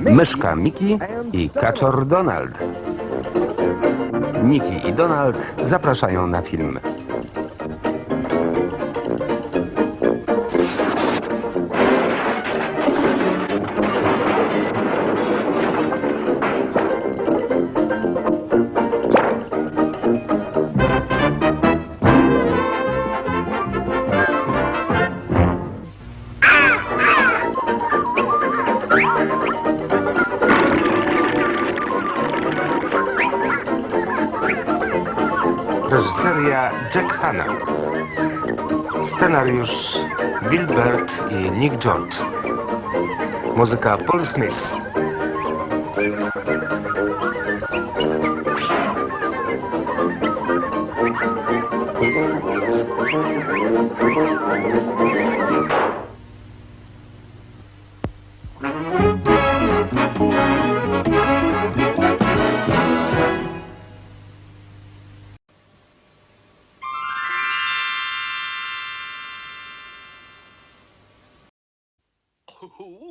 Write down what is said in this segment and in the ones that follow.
Myszka Miki i kaczor Donald. Miki i Donald zapraszają na film. Reżyseria Jack Hanna. Scenariusz Bill Bird i Nick George. Muzyka Paul Smith.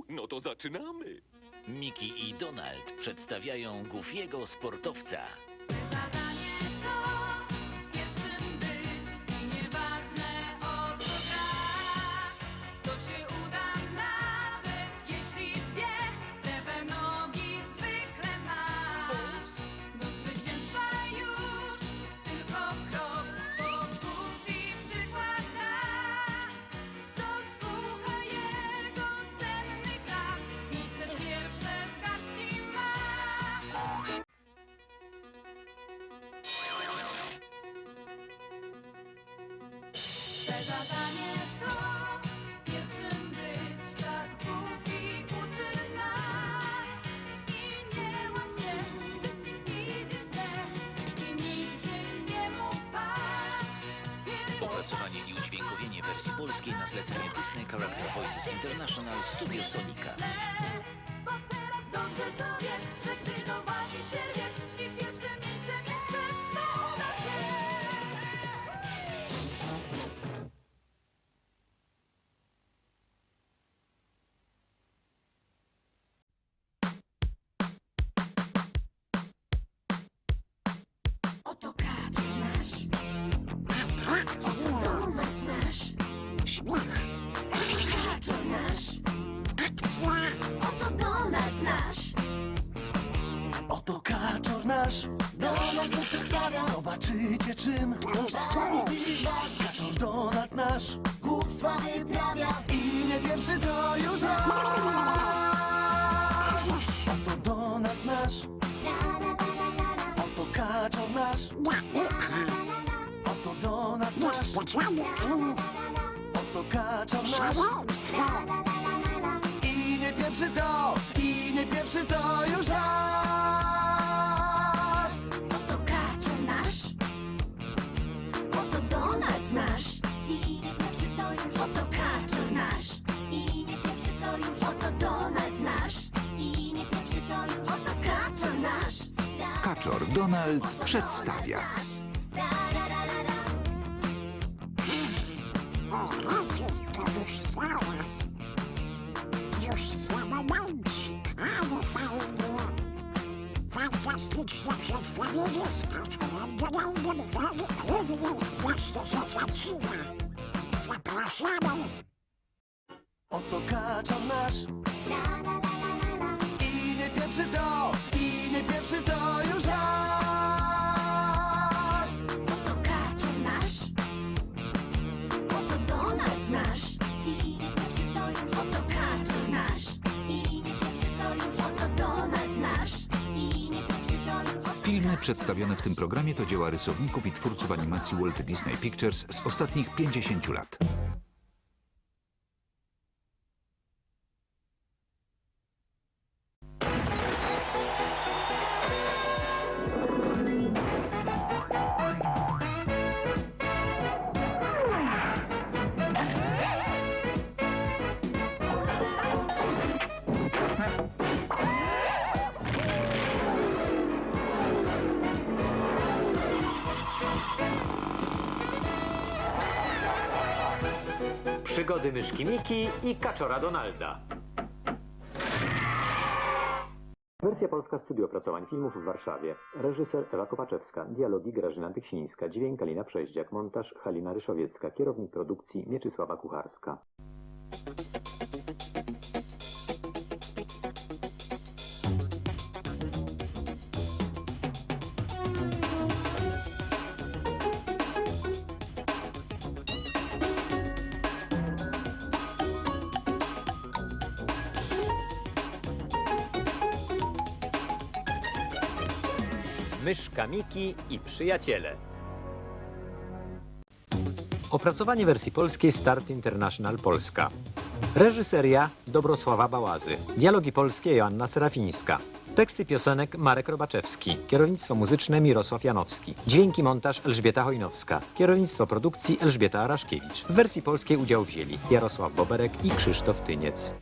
No to zaczynamy. Miki i Donald przedstawiają Goofiego sportowca. Opracowanie i udźwiękowienie wersji polskiej na zlecenie Disney Character Voices International Studio Sonika. bo teraz dobrze dowiesz, że gdy do walki się nasz, Donald mu przedstawia Zobaczycie czym Kaczor Donald nasz, głupstwa wyprawia I nie pierwszy to już raz Oto Donald nasz. Oto kaczor nasz. Oto Donald nasz. Oto kaczor nasz. I nie pierwszy to, i nie pierwszy to już raz Kaczor Donald przedstawia. To już znalazł. Już za momencik, ale fajnie. Fantastyczne przedstawienie z kaczorem Donaldem w roli głównej właśnie się zaczyna. Zapraszamy. Oto kaczor nasz I nie pierwszy Filmy przedstawione w tym programie to dzieła rysowników i twórców animacji Walt Disney Pictures z ostatnich 50 lat. Przygody myszki Miki i kaczora Donalda. Wersja polska Studio Opracowań Filmów w Warszawie. Reżyser Ewa Kopaczewska. Dialogi Grażyna Tyksińska. Dźwięk Alina Przeździak. Montaż Halina Ryszowiecka. Kierownik produkcji Mieczysława Kucharska. Myszka Miki i przyjaciele. Opracowanie wersji polskiej Start International Polska. Reżyseria Dobrosława Bałazy. Dialogi polskie Joanna Serafińska. Teksty piosenek Marek Robaczewski. Kierownictwo muzyczne Mirosław Janowski. Dźwięki montaż Elżbieta Hojnowska. Kierownictwo produkcji Elżbieta Araszkiewicz. W wersji polskiej udział wzięli Jarosław Boberek i Krzysztof Tyniec.